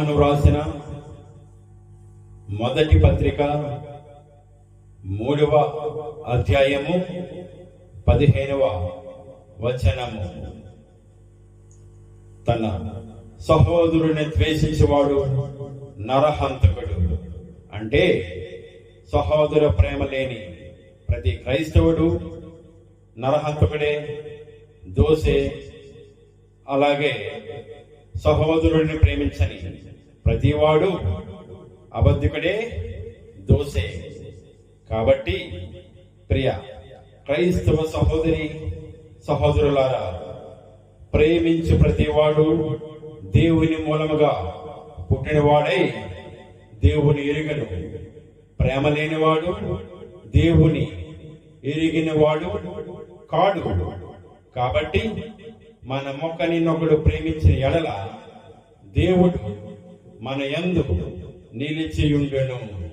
యోహాను వ్రాసిన మొదటి పత్రిక మూడవ అధ్యాయము పదిహేనవ వచనము. తన సహోదరుని ద్వేషించేవాడు నరహంతకుడు. అంటే సహోదర ప్రేమ లేని ప్రతి క్రైస్తవుడు నరహంతకుడే దోసే అలాగే సహోదరుడిని ప్రేమించని ప్రతివాడు అబద్ధికుడే దోసే. కాబట్టి ప్రియ క్రైస్తవ సహోదరి సహోదరులారా ప్రేమించు ప్రతివాడు దేవుని మూలముగా పుట్టినవాడై దేవుని ఎరుగను. ప్రేమ లేనివాడు దేవుని ఎరిగినవాడు కాడు. కాబట్టి మన మొక్కనిన్నొకడు ప్రేమించిన ఎడల దేవుడు మన ఎందు నిలిచి ఉండను.